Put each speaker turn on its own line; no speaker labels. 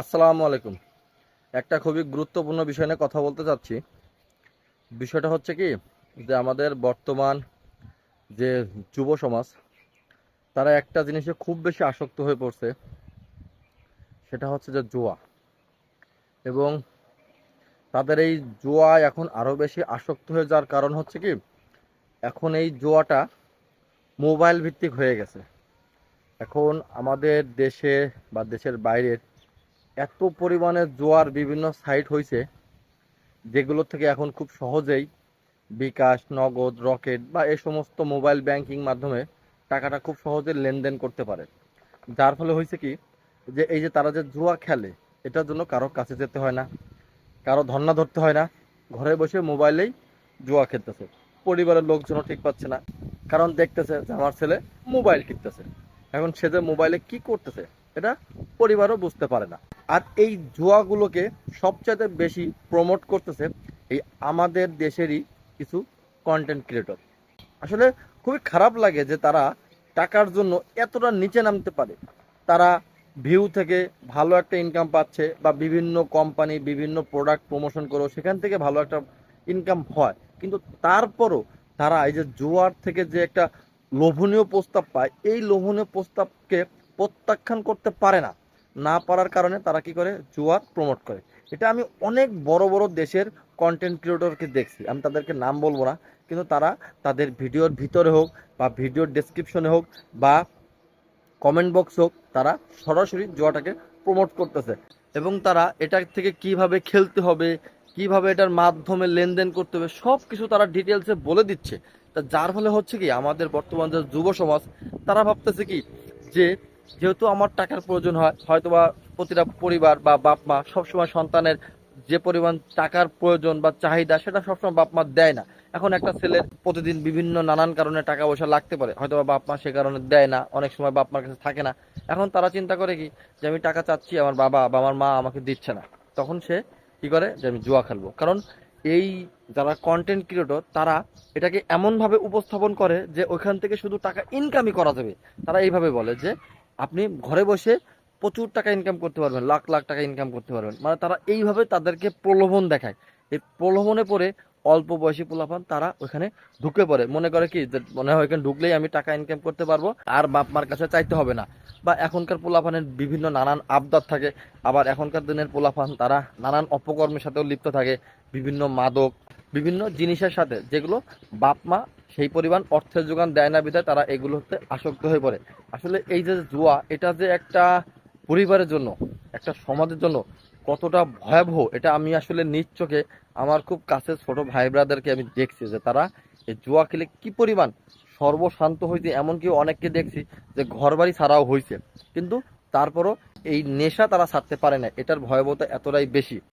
আসসালামু আলাইকুম। একটা খুবই গুরুত্বপূর্ণ বিষয় নিয়ে কথা বলতে চাচ্ছি। বিষয়টা হচ্ছে কি, যে আমাদের বর্তমান যে যুব সমাজ, তারা একটা জিনিসে খুব বেশি আসক্ত হয়ে পড়ছে, সেটা হচ্ছে যে জোয়া। এবং তাদের এই জোয়া এখন আরও বেশি আসক্ত হয়ে যাওয়ার কারণ হচ্ছে কি, এখন এই জোয়াটা মোবাইল ভিত্তিক হয়ে গেছে। এখন আমাদের দেশে বা দেশের বাইরের এত পরিমাণে জোয়ার বিভিন্ন সাইট হয়েছে যেগুলো থেকে এখন খুব সহজেই বিকাশ, নগদ, রকেট বা এই সমস্ত মোবাইল ব্যাংকিং মাধ্যমে টাকাটা খুব সহজে লেনদেন করতে পারে। যার ফলে হয়েছে কি, যে এই যে তারা যে জুয়া খেলে, এটার জন্য কারও কাছে যেতে হয় না, কারও ধর্না ধরতে হয় না, ঘরে বসে মোবাইলেই জুয়া খেলতেছে। পরিবারের লোকজনও ঠিক পাচ্ছে না, কারণ দেখতেছে যে আমার ছেলে মোবাইল কিনতেছে। এখন সে যে মোবাইলে কি করতেছে, এটা পরিবারও বুঝতে পারে না। আর এই জুয়াগুলোকে সবচাইতে বেশি প্রমোট করতেছে এই আমাদের দেশেরই কিছু কন্টেন্ট ক্রিয়েটর আসলে খুবই খারাপ লাগে যে তারা টাকার জন্য এতটা নিচে নামতে পারে। তারা ভিউ থেকে ভালো একটা ইনকাম পাচ্ছে বা বিভিন্ন কোম্পানি বিভিন্ন প্রোডাক্ট প্রমোশন করেও সেখান থেকে ভালো একটা ইনকাম হয়। কিন্তু তারপরও তারা এই যে জুয়ার থেকে যে একটা লোভনীয় প্রস্তাব পায়, এই লোভনীয় প্রস্তাবকে প্রত্যাখ্যান করতে পারে না। না পারার কারণে তারা কি করে? জুয়ার প্রমোট করে। এটা আমি অনেক বড় বড় দেশের কন্টেন্ট ক্রিয়েটরকে দেখছি। আমি তাদেরকে নাম বলব না, কিন্তু তারা তাদের ভিডিওর ভিতরে হোক বা ভিডিওর ডেসক্রিপশনে হোক বা কমেন্ট বক্স হোক, তারা সরাসরি জুয়াটাকে প্রমোট করতেছে। এবং তারা এটা থেকে কীভাবে খেলতে হবে, কীভাবে এটার মাধ্যমে লেনদেন করতে হবে সব কিছু তারা ডিটেলসে বলে দিচ্ছে। তা যার ফলে হচ্ছে কি? আমাদের বর্তমান যে যুব সমাজ, তারা ভাবতেছে কি? যে যেহেতু আমার টাকার প্রয়োজন হয়, হয়তোবা প্রতিটা পরিবার বা বাপ মা সবসময় সন্তানের যে পরিমাণ টাকার প্রয়োজন বা চাহিদা, সেটা সবসময় বাপ মা দেয় না। এখন একটা ছেলের প্রতিদিন বিভিন্ন নানান কারণে টাকা পয়সা লাগতে পারে। হয়তো বাপ মা সে কারণে দেয় না, অনেক সময় বাপ মার কাছে থাকে না। এখন তারা চিন্তা করে কি, যে আমি টাকা চাচ্ছি, আমার বাবা বা আমার মা আমাকে দিচ্ছে না। তখন সে কি করে, যে আমি জুয়া খেলব। কারণ এই যারা কন্টেন্ট ক্রিয়েটর তারা এটাকে এমনভাবে উপস্থাপন করে যে ওইখান থেকে শুধু টাকা ইনকামই করা যাবে। তারা এইভাবে বলে যে আপনি ঘরে বসে প্রচুর টাকা ইনকাম করতে পারবেন, লাখ লাখ টাকা ইনকাম করতে পারবেন। মানে তারা এইভাবে তাদেরকে প্রলোভন দেখায়। এই প্রলোভনে পড়ে অল্প বয়সী পোলাপান তারা ওখানে ঢুকে পড়ে। মনে করে কি যে মনে হয় ওখানে ঢুকলেই আমি টাকা ইনকাম করতে পারব, আর বাপ মার কাছে চাইতে হবে না। বা এখনকার পোলাপানের বিভিন্ন নানান আবদার থাকে, আবার এখনকার দিনের পোলাপান তারা নানান অপকর্মের সাথেও লিপ্ত থাকে, বিভিন্ন মাদক, বিভিন্ন জিনিসের সাথে, যেগুলো বাপ মা সেই পরিমাণ অর্থের যোগান দেয় না বিধায় তারা এগুলোতে আসক্ত হয়ে পড়ে। আসলে এই যে জুয়া, এটা যে একটা পরিবারের জন্য, একটা সমাজের জন্য কতটা ভয়াবহ, এটা আমি আসলে নিজ চোখে আমার খুব কাছের ছোট ভাই ব্রাদারকে আমি দেখছি যে তারা এই জুয়া খেলে কি পরিমাণ সর্বশান্ত হয়েছে, এমনকি অনেককে দেখছি যে ঘর বাড়ি ছাড়াও হয়েছে। কিন্তু তারপরও এই নেশা তারা ছাড়তে পারে না, এটার ভয়াবহতা এতটাই বেশি।